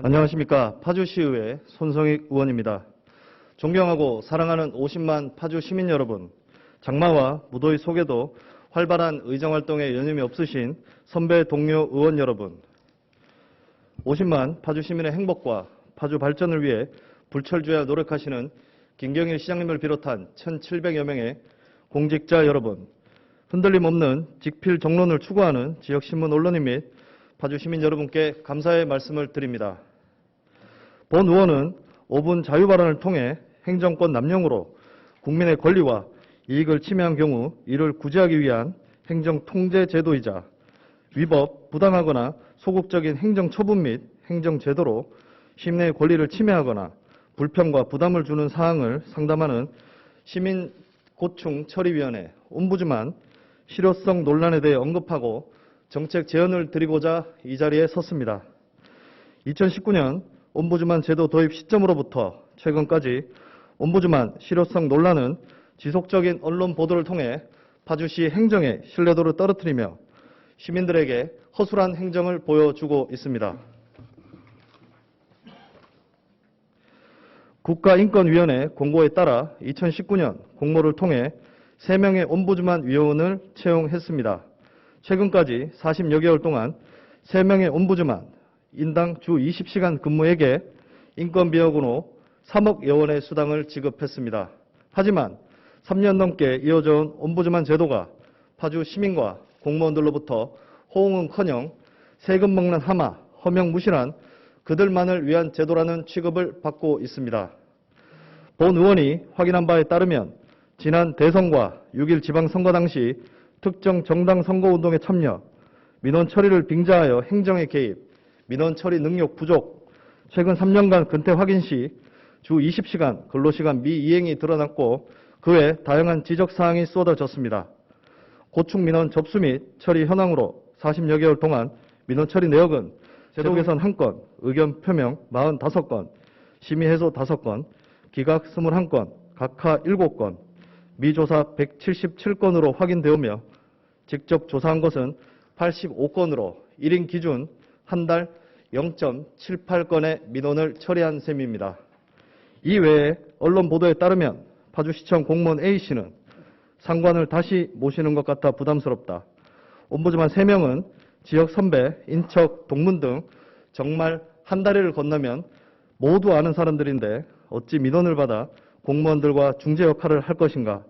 안녕하십니까. 파주시의회 손성익 의원입니다. 존경하고 사랑하는 50만 파주 시민 여러분, 장마와 무더위 속에도 활발한 의정활동에 여념이 없으신 선배 동료 의원 여러분, 50만 파주 시민의 행복과 파주 발전을 위해 불철주야 노력하시는 김경일 시장님을 비롯한 1,700여 명의 공직자 여러분, 흔들림 없는 직필 정론을 추구하는 지역신문 언론인 및 파주 시민 여러분께 감사의 말씀을 드립니다. 본 의원은 5분 자유발언을 통해 행정권 남용으로 국민의 권리와 이익을 침해한 경우 이를 구제하기 위한 행정통제 제도이자 위법, 부당하거나 소극적인 행정처분 및 행정제도로 시민의 권리를 침해하거나 불편과 부담을 주는 사항을 상담하는 시민고충처리위원회 옴부즈만 실효성 논란에 대해 언급하고 정책 제언을 드리고자 이 자리에 섰습니다. 2019년 옴부즈만 제도 도입 시점으로부터 최근까지 옴부즈만 실효성 논란은 지속적인 언론 보도를 통해 파주시 행정의 신뢰도를 떨어뜨리며 시민들에게 허술한 행정을 보여주고 있습니다. 국가인권위원회 공고에 따라 2019년 공모를 통해 3명의 옴부즈만 위원을 채용했습니다. 최근까지 40여 개월 동안 3명의 옴부즈만 인당 주 20시간 근무에게 인건비용으로 3억 여원의 수당을 지급했습니다. 하지만 3년 넘게 이어져 온 옴부즈만 제도가 파주 시민과 공무원들로부터 호응은커녕 세금 먹는 하마, 허명 무실한 그들만을 위한 제도라는 취급을 받고 있습니다. 본 의원이 확인한 바에 따르면 지난 대선과 6일 지방선거 당시 특정 정당 선거운동에 참여, 민원 처리를 빙자하여 행정에 개입, 민원 처리 능력 부족, 최근 3년간 근태 확인 시 주 20시간 근로시간 미이행이 드러났고 그 외 다양한 지적사항이 쏟아졌습니다. 고충 민원 접수 및 처리 현황으로 40여 개월 동안 민원 처리 내역은 제도 개선 1건, 의견 표명 45건, 심의 해소 5건, 기각 21건, 각하 7건, 미조사 177건으로 확인되오며 직접 조사한 것은 85건으로 1인 기준 한 달 0.78건의 민원을 처리한 셈입니다. 이 외에 언론 보도에 따르면 파주시청 공무원 A씨는 상관을 다시 모시는 것 같아 부담스럽다. 옴부즈만 3명은 지역 선배, 인척, 동문 등 정말 한 다리를 건너면 모두 아는 사람들인데 어찌 민원을 받아 공무원들과 중재 역할을 할 것인가.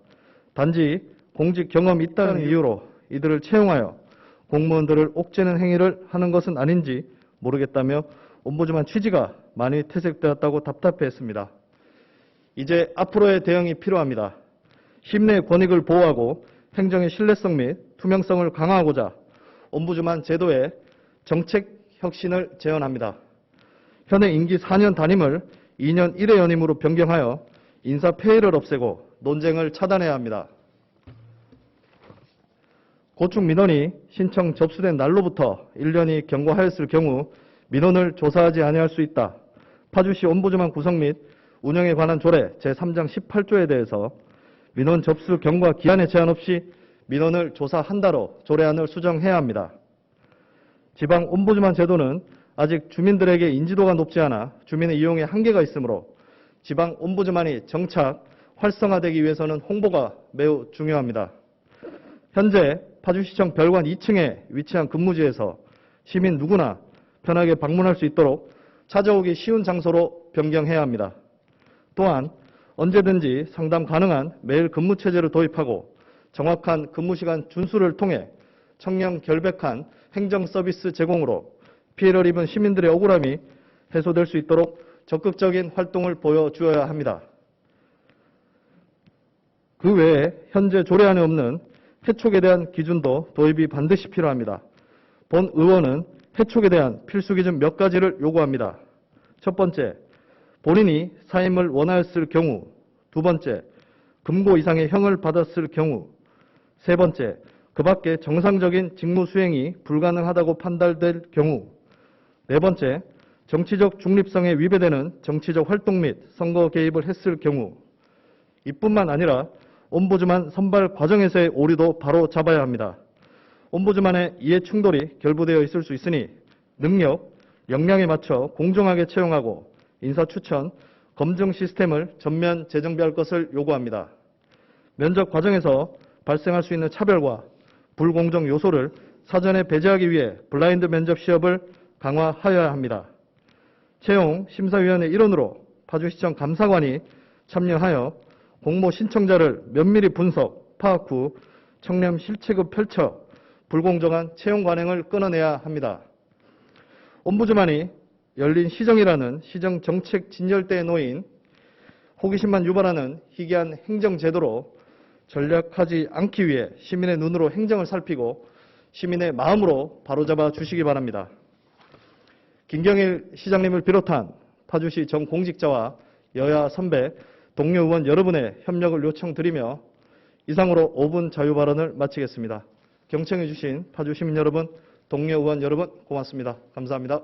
단지 공직 경험이 있다는 이유로 이들을 채용하여 공무원들을 옥죄는 행위를 하는 것은 아닌지 모르겠다며 옴부즈만 취지가 많이 퇴색되었다고 답답해했습니다. 이제 앞으로의 대응이 필요합니다. 힘내 권익을 보호하고 행정의 신뢰성 및 투명성을 강화하고자 옴부즈만 제도의 정책 혁신을 제언합니다. 현행 임기 4년 단임을 2년 1회 연임으로 변경하여 인사 폐해를 없애고 논쟁을 차단해야 합니다. 고충 민원이 신청 접수된 날로부터 1년이 경과하였을 경우 민원을 조사하지 아니할 수 있다. 파주시 옴부즈만 구성 및 운영에 관한 조례 제3장 18조에 대해서 민원 접수 경과 기한에 제한 없이 민원을 조사한다로 조례안을 수정해야 합니다. 지방 옴부즈만 제도는 아직 주민들에게 인지도가 높지 않아 주민의 이용에 한계가 있으므로 지방 옴부즈만이 정착, 활성화되기 위해서는 홍보가 매우 중요합니다. 현재 파주시청 별관 2층에 위치한 근무지에서 시민 누구나 편하게 방문할 수 있도록 찾아오기 쉬운 장소로 변경해야 합니다. 또한 언제든지 상담 가능한 매일 근무 체제를 도입하고 정확한 근무 시간 준수를 통해 청렴 결백한 행정 서비스 제공으로 피해를 입은 시민들의 억울함이 해소될 수 있도록 적극적인 활동을 보여주어야 합니다. 그 외에 현재 조례안에 없는 해촉에 대한 기준도 도입이 반드시 필요합니다. 본 의원은 해촉에 대한 필수 기준 몇 가지를 요구합니다. 첫 번째, 본인이 사임을 원하였을 경우, 두 번째, 금고 이상의 형을 받았을 경우, 세 번째, 그 밖에 정상적인 직무 수행이 불가능하다고 판단될 경우, 네 번째, 정치적 중립성에 위배되는 정치적 활동 및 선거 개입을 했을 경우, 이뿐만 아니라 옴부즈만 선발 과정에서의 오류도 바로 잡아야 합니다. 옴부즈만의 이해 충돌이 결부되어 있을 수 있으니 능력, 역량에 맞춰 공정하게 채용하고 인사 추천, 검증 시스템을 전면 재정비할 것을 요구합니다. 면접 과정에서 발생할 수 있는 차별과 불공정 요소를 사전에 배제하기 위해 블라인드 면접 시험을 강화하여야 합니다. 채용 심사위원회 일원으로 파주시청 감사관이 참여하여 공모 신청자를 면밀히 분석, 파악 후 청렴 실체급 펼쳐 불공정한 채용 관행을 끊어내야 합니다. 옴부즈만이 열린 시정이라는 시정 정책 진열대에 놓인 호기심만 유발하는 희귀한 행정제도로 전략하지 않기 위해 시민의 눈으로 행정을 살피고 시민의 마음으로 바로잡아 주시기 바랍니다. 김경일 시장님을 비롯한 파주시 전 공직자와 여야 선배, 동료 의원 여러분의 협력을 요청드리며 이상으로 5분 자유 발언을 마치겠습니다. 경청해 주신 파주 시민 여러분, 동료 의원 여러분 고맙습니다. 감사합니다.